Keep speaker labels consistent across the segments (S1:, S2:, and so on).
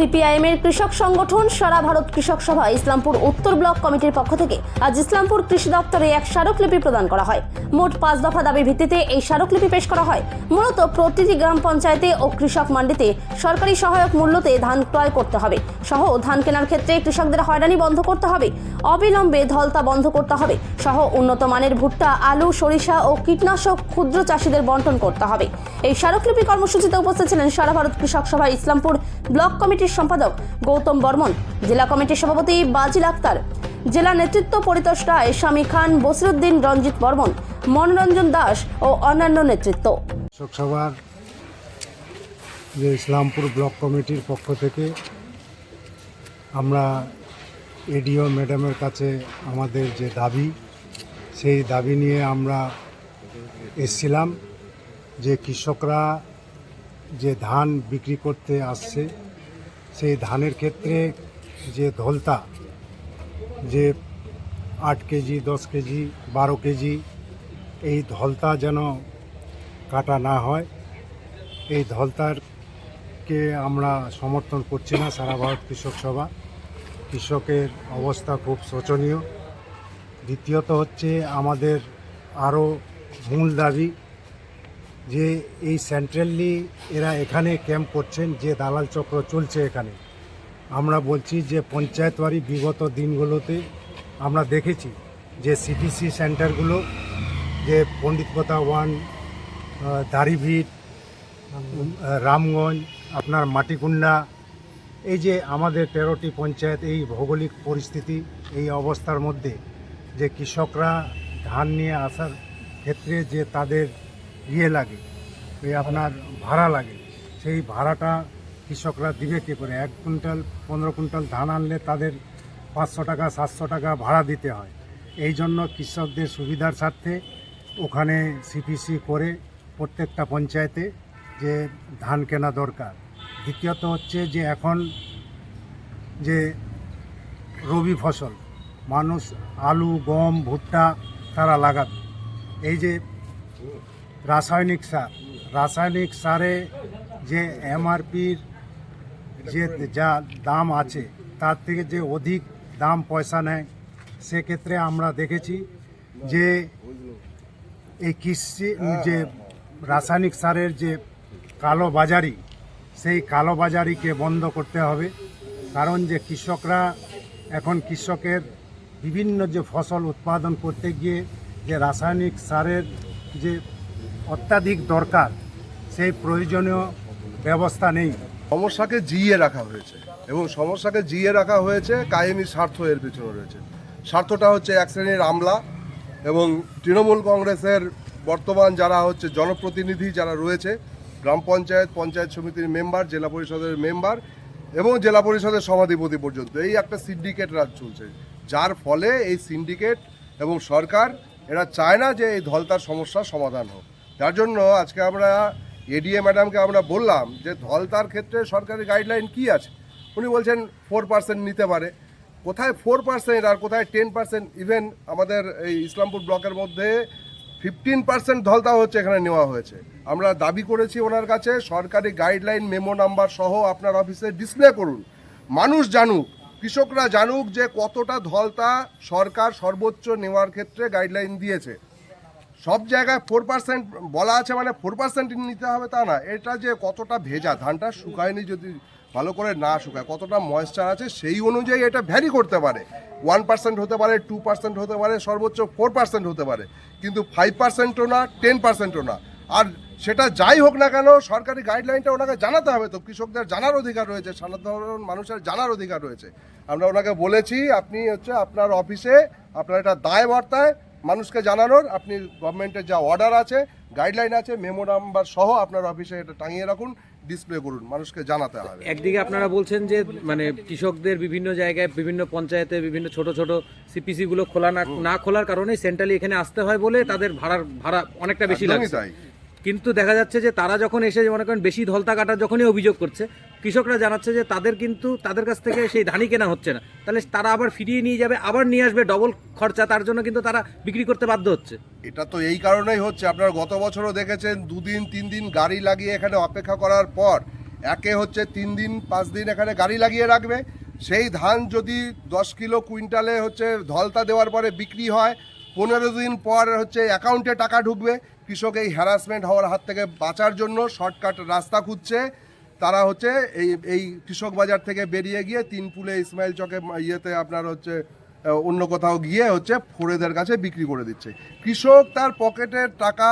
S1: CPIM এর কৃষক সংগঠন সারা ভারত কৃষক সভা ইসলামপুর উত্তর ব্লক কমিটির পক্ষ থেকে আজ ইসলামপুর কৃষি দপ্তরে এক স্মারকলিপি প্রদান করা হয়। মোট পাঁচ দফা দাবির ভিত্তিতে এই স্মারকলিপি পেশ করা হয়। মূলত প্রতিটি গ্রাম পঞ্চায়েতে ও কৃষক মান্ডিতে সরকারি সহায়ক মূল্যতে ধান ক্রয় করতে হবে। সহ ধান কেনার ক্ষেত্রে কৃষকদের হয়রানি বন্ধ করতে হবে। অবিলম্বে ধলতা বন্ধ করতে হবে। সহ উন্নত মানের ভুট্টা, আলু, সরিষা ও কীটনাশক ক্ষুদ্র চাষিদের বন্টন করতে হবে। এই স্মারকলিপি কর্মসূচিতে উপস্থিত ছিলেন সারা ভারত কৃষক সভা ইসলামপুর ব্লক কমিটির সম্পাদক গৌতম বর্মন, জেলা কমিটির সভাপতি বাজিল আক্তার, জেলা নেতৃত্ব পরিতোষ রায়, স্বামী খান বসিরুদ্দিন, রঞ্জিত বর্মন, মনোরঞ্জন দাস ও অন্যান্য নেতৃত্ব।
S2: যে ইসলামপুর ব্লক কমিটির পক্ষ থেকে আমরা এডিও ম্যাডামের কাছে আমাদের যে দাবি, সেই দাবি নিয়ে আমরা এসছিলাম যে কৃষকরা যে ধান বিক্রি করতে আসছে, সেই ধানের ক্ষেত্রে যে ধলতা, যে আট কেজি, দশ কেজি, বারো কেজি, এই ধলতা যেন কাটা না হয়, এই ধলতারকে আমরা সমর্থন করছি না সারা ভারত কৃষক সভা। কৃষকের অবস্থা খুব শোচনীয়। দ্বিতীয়ত হচ্ছে আমাদের আরও মূল দাবি যে এই সেন্ট্রালি এরা এখানে ক্যাম্প করছেন, যে দালাল চক্র চলছে এখানে। আমরা বলছি যে পঞ্চায়েত বাড়ি বিগত দিনগুলোতে আমরা দেখেছি যে সিপিসি সেন্টারগুলো যে পণ্ডিতকথা ওয়ান দাড়িভিট রামগঞ্জ, আপনার মাটিকুন্ডা, এই যে আমাদের তেরোটি পঞ্চায়েত, এই ভৌগোলিক পরিস্থিতি, এই অবস্থার মধ্যে যে কৃষকরা ধান নিয়ে আসার ক্ষেত্রে যে তাদের ইয়ে লাগে ওই আপনার ভাড়া লাগে। সেই ভাড়াটা কৃষকরা দিবে কী করে? এক কুইন্টাল, পনেরো কুইন্টাল ধান আনলে তাদের পাঁচশো টাকা, সাতশো টাকা ভাড়া দিতে হয়। এই জন্য কৃষকদের সুবিধার স্বার্থে ওখানে সিপিসি করে প্রত্যেকটা পঞ্চায়েতে যে ধান কেনা দরকার। দ্বিতীয়ত হচ্ছে যে এখন যে রবি ফসল, মানুষ আলু, গম, ভুট্টা তারা লাগাবে। এই যে রাসায়নিক সার। রাসায়নিক সারে যে এমআরপির যে যা দাম আছে, তার থেকে যে অধিক দাম পয়সা নেয়, সেক্ষেত্রে আমরা দেখেছি যে এই কৃষি, যে রাসায়নিক সারের যে কালো বাজারি, সেই কালো বাজারিকে বন্ধ করতে হবে। কারণ যে কৃষকরা, এখন কৃষকের বিভিন্ন যে ফসল উৎপাদন করতে গিয়ে যে রাসায়নিক সারের যে অত্যাধিক দরকার, সেই প্রয়োজনীয় ব্যবস্থা নেই।
S3: সমস্যাকে জিইয়ে রাখা হয়েছে এবং সমস্যাকে জিয়ে রাখা হয়েছে কায়েমি স্বার্থ এর পিছনে রয়েছে। স্বার্থটা হচ্ছে এক শ্রেণির আমলা এবং তৃণমূল কংগ্রেসের বর্তমান যারা হচ্ছে জনপ্রতিনিধি যারা রয়েছে, গ্রাম পঞ্চায়েত পঞ্চায়েত সমিতির মেম্বার, জেলা পরিষদের মেম্বার এবং জেলা পরিষদের সভাধিপতি পর্যন্ত। এই একটা সিন্ডিকেট রাজ চলছে, যার ফলে এই সিন্ডিকেট এবং সরকার এরা চায় না যে এই ধলতার সমস্যার সমাধান হোক। তার জন্য আজকে আমরা এডিএ ম্যাডামকে আমরা বললাম যে ধলতার ক্ষেত্রে সরকারি গাইডলাইন কি আছে? উনি বলছেন ফোর পার্সেন্ট নিতে পারে। কোথায় ফোর পার্সেন্ট আর কোথায় টেন পার্সেন্ট ইভেন আমাদের এই ইসলামপুর ব্লকের মধ্যে ফিফটিন পার্সেন্ট ধলতা হচ্ছে এখানে নেওয়া হয়েছে। আমরা দাবি করেছি ওনার কাছে, সরকারি গাইডলাইন মেমো নাম্বার সহ আপনার অফিসে ডিসপ্লে করুন। মানুষ জানুক, কৃষকরা জানুক যে কতটা ধলতা সরকার সর্বোচ্চ নেওয়ার ক্ষেত্রে গাইডলাইন দিয়েছে। সব জায়গায় ফোর পার্সেন্ট বলা আছে মানে ফোর পার্সেন্ট নিতে হবে তা না, এটা যে কতটা ভেজা, ধানটা শুকায়নি যদি ভালো করে না শুকায়, কতটা ময়েশ্চার আছে সেই অনুযায়ী এটা ভ্যারি করতে পারে। ওয়ান পার্সেন্ট হতে পারে টু পার্সেন্ট হতে পারে, সর্বোচ্চ ফোর পার্সেন্ট হতে পারে, কিন্তু ফাইভ পার্সেন্টও না টেন পার্সেন্টও না। আর সেটা যাই হোক না কেন, সরকারি গাইডলাইনটা ওনাকে জানাতে হবে তো, কৃষকদের জানার অধিকার রয়েছে, সাধারণ মানুষের জানার অধিকার রয়েছে। আমরা ওনাকে বলেছি, আপনি হচ্ছে আপনার অফিসে আপনার এটা দায় বর্তায় মানুষকে জানানোর আপনি গভর্নমেন্টের যা অর্ডার আছে গাইডলাইন আছে মেমো নাম্বার সহ আপনার অফিসে এটা টাঙিয়ে রাখুন ডিসপ্লে করুন মানুষকে জানাতে হবে।
S4: একদিকে আপনারা বলছেন যে মানে কৃষকদের বিভিন্ন জায়গায় বিভিন্ন পঞ্চায়েতে বিভিন্ন ছোট ছোট সিপিসি গুলো খোলা না না খোলার কারণে সেন্ট্রালি এখানে আসতে হয় বলে তাদের ভাড়ার ভাড়া অনেকটা বেশি লাগে
S3: তাই।
S4: কিন্তু দেখা যাচ্ছে যে তারা যখন এসে মনে করেন বেশি ধলতা কাটার যখনই অভিযোগ করছে, কৃষকরা জানাচ্ছে যে তাদের কিন্তু, তাদের কাছ থেকে সেই ধানই কেনা হচ্ছে না। তাহলে তারা আবার ফিরিয়ে নিয়ে যাবে, আবার নিয়ে আসবে ডবল খরচা, তার জন্য কিন্তু তারা বিক্রি করতে বাধ্য হচ্ছে।
S3: এটা তো এই কারণেই হচ্ছে, আপনারা গত বছরও দেখেছেন, দুদিন, তিন দিন গাড়ি লাগিয়ে এখানে অপেক্ষা করার পর একে হচ্ছে তিন দিন, পাঁচ দিন এখানে গাড়ি লাগিয়ে রাখবে। সেই ধান যদি দশ কিলো কুইন্টালে হচ্ছে ধলতা দেওয়ার পরে বিক্রি হয়, পনেরো দিন পর হচ্ছে অ্যাকাউন্টে টাকা ঢুকবে। কৃষক এই হ্যারাসমেন্ট হওয়ার হাত থেকে বাঁচার জন্য শর্টকাট রাস্তা খুঁজছে। তারা হচ্ছে এই এই কৃষক বাজার থেকে বেরিয়ে গিয়ে তিন পুলে ইসমাইল চকে ইয়েতে আপনার হচ্ছে অন্য কোথাও গিয়ে হচ্ছে ফোরেদের কাছে বিক্রি করে দিচ্ছে। কৃষক তার পকেটের টাকা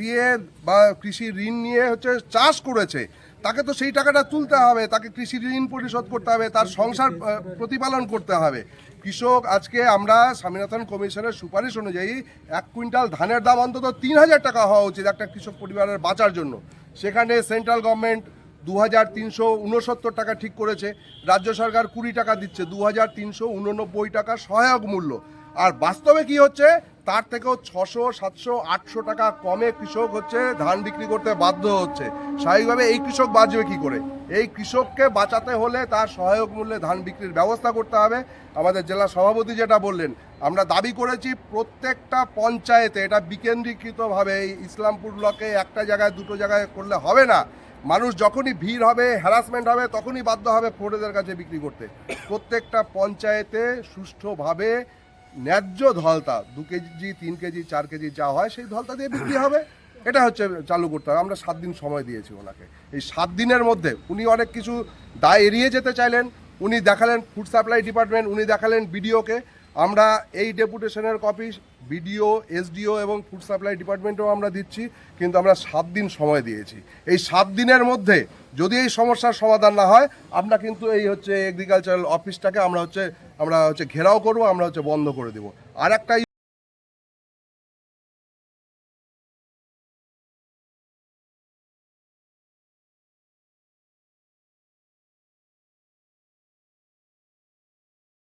S3: দিয়ে বা কৃষি ঋণ নিয়ে হচ্ছে চাষ করেছে। তাকে তো সেই টাকাটা তুলতে হবে, তাকে কৃষি ঋণ পরিশোধ করতে হবে, তার সংসার প্রতিপালন করতে হবে। কৃষক, আজকে আমরা স্বামীনাথন কমিশনের সুপারিশ অনুযায়ী এক কুইন্টাল ধানের দাম অন্তত তিন হাজার টাকা হওয়া উচিত একটা কৃষক পরিবারের বাঁচার জন্য। সেখানে সেন্ট্রাল গভর্নমেন্ট দু হাজার তিনশো উনসত্তর টাকা ঠিক করেছে, রাজ্য সরকার কুড়ি টাকা দিচ্ছে দু হাজার তিনশো উননব্বই টাকা সহায়ক মূল্য। আর বাস্তবে কি হচ্ছে? তার থেকেও ছশো, সাতশো, আটশো টাকা কমে কৃষক হচ্ছে ধান বিক্রি করতে বাধ্য হচ্ছে। স্বাভাবিকভাবে এই কৃষক বাঁচবে কি করে? এই কৃষককে বাঁচাতে হলে তার সহায়ক মূল্যে ধান বিক্রির ব্যবস্থা করতে হবে। আমাদের জেলা সভাপতি যেটা বললেন, আমরা দাবি করেছি প্রত্যেকটা পঞ্চায়েতে, এটা বিকেন্দ্রীকৃতভাবে এই ইসলামপুর ব্লকে একটা জায়গায়, দুটো জায়গায় করলে হবে না। মানুষ যখনই ভিড় হবে হ্যারাসমেন্ট হবে, তখনই বাধ্য হবে ফোরেদের কাছে বিক্রি করতে। প্রত্যেকটা পঞ্চায়েতে সুষ্ঠুভাবে ন্যায্য ধলতা, দু কেজি, তিন কেজি, চার কেজি যা হয়, সেই ধলতা দিয়ে বিক্রি হবে। এটা হচ্ছে চালু করতে হবে। আমরা সাত দিন সময় দিয়েছি ওনাকে। এই সাত দিনের মধ্যে উনি অনেক কিছু দায় এড়িয়ে যেতে চাইলেন। উনি দেখালেন ফুড সাপ্লাই ডিপার্টমেন্ট, উনি দেখালেন বিডিওকে। আমরা এই ডেপুটেশনের কপি বিডিও, এসডিও এবং ফুড সাপ্লাই ডিপার্টমেন্টেও আমরা দিচ্ছি, কিন্তু আমরা সাত দিন সময় দিয়েছি। এই সাত দিনের মধ্যে যদি এই সমস্যার সমাধান না হয়, আমরা কিন্তু এই হচ্ছে এগ্রিকালচারাল অফিসটাকে আমরা হচ্ছে আমরা হচ্ছে ঘেরাও করব আমরা হচ্ছে বন্ধ করে দেবো। আর একটা